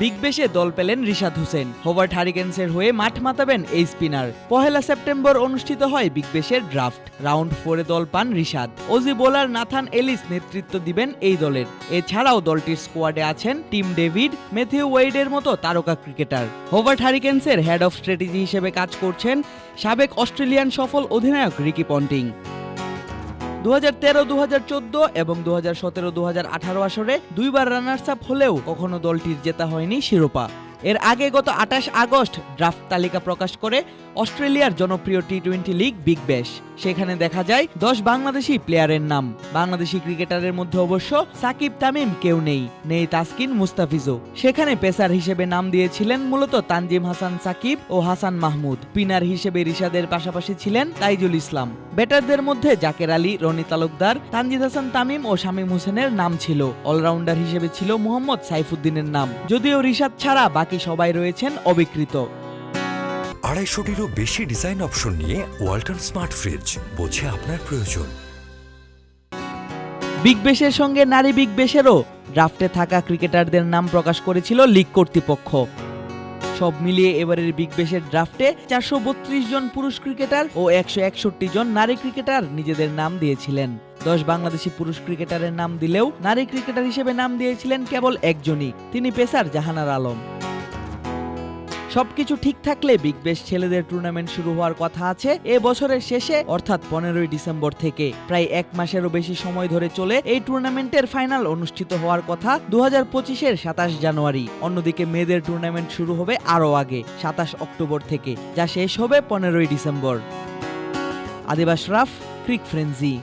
Big বেশে দল পেলেন রিশাদ হোসেন। হোভার্ট হারিকেন্সের হয়ে মাঠ মাতাবেন এই স্পিনার। পহেলা সেপ্টেম্বর অনুষ্ঠিত হয় বিগ বেশের ড্রাফট রাউন্ড ফোরে দল পান Rishad. Aussie bowler Nathan Ellis নেতৃত্ব দিবেন এই দলের। এছাড়াও দলটির স্কোয়াডে আছেন টিম ডেভিড মেথিউ ওয়েডের মতো তারকা ক্রিকেটার হোভার্ট হারিকেন্সের হেড অফ স্ট্র্যাটেজি হিসেবে কাজ করছেন সাবেক অস্ট্রেলিয়ান সফল অধিনায়ক রিকি পন্টিং। দু তেরো দু চোদ্দ এবং দু হাজার সতেরো দু আঠারো আসরে দুইবার রানার্স আপ হলেও কখনো দলটির জেতা হয়নি শিরোপা। এর আগে গত আঠাশ আগস্ট ড্রাফট তালিকা প্রকাশ করে অস্ট্রেলিয়ার জনপ্রিয় T twenty league big bash সেখানে দেখা যায় দশ বাংলাদেশি প্লেয়ারের নাম। বাংলাদেশি ক্রিকেটারের মধ্যে অবশ্য সাকিব তামিম কেউ নেই নেই তাসকিন মুস্তাফিজও। সেখানে পেসার হিসেবে নাম দিয়েছিলেন মূলত তানজিম হাসান সাকিব ও হাসান মাহমুদ। পিনার হিসেবে রিশাদের পাশাপাশি ছিলেন তাইজুল ইসলাম। ব্যাটারদের মধ্যে জাকের আলী রনি তালুকদার তানজিদ হাসান তামিম ও শামীম হোসেনের নাম ছিল। অলরাউন্ডার হিসেবে ছিল মোহাম্মদ সাইফুদ্দিনের নাম। যদিও রিশাদ ছাড়া বাকি সবাই রয়েছেন অবিকৃত। আড়াইশোটিরও বেশি ডিজাইন অপশন নিয়ে ওয়াল্টন স্মার্ট ফ্রিজ বোঝে আপনার প্রয়োজন। বিগ বেশের সঙ্গে নারী বিগ বেশেরও ড্রাফটে থাকা ক্রিকেটারদের নাম প্রকাশ করেছিল লিগ কর্তৃপক্ষ। সব মিলিয়ে এবারের বিগ বেশের ড্রাফটে চারশো বত্রিশ জন পুরুষ ক্রিকেটার ও একশো একষট্টি জন নারী ক্রিকেটার নিজেদের নাম দিয়েছিলেন। দশ বাংলাদেশি পুরুষ ক্রিকেটারের নাম দিলেও নারী ক্রিকেটার হিসেবে নাম দিয়েছিলেন কেবল একজনই, তিনি পেসার জাহানার আলম। সবকিছু ঠিক থাকলে বিগ বেশ ছেলেদের টুর্নামেন্ট শুরু হওয়ার কথা আছে। এ বছরের শেষে, অর্থাৎ পনেরোই ডিসেম্বর থেকে প্রায় এক মাসেরও বেশি সময় ধরে চলে এই টুর্নামেন্টের ফাইনাল অনুষ্ঠিত হওয়ার কথা দু হাজার পঁচিশের সাতাশ জানুয়ারি। অন্যদিকে মেয়েদের টুর্নামেন্ট শুরু হবে আরও আগে, সাতাশ অক্টোবর থেকে, যা শেষ হবে পনেরোই ডিসেম্বর। আদিবাস রাফ, ক্রিক ফ্রেন্সি।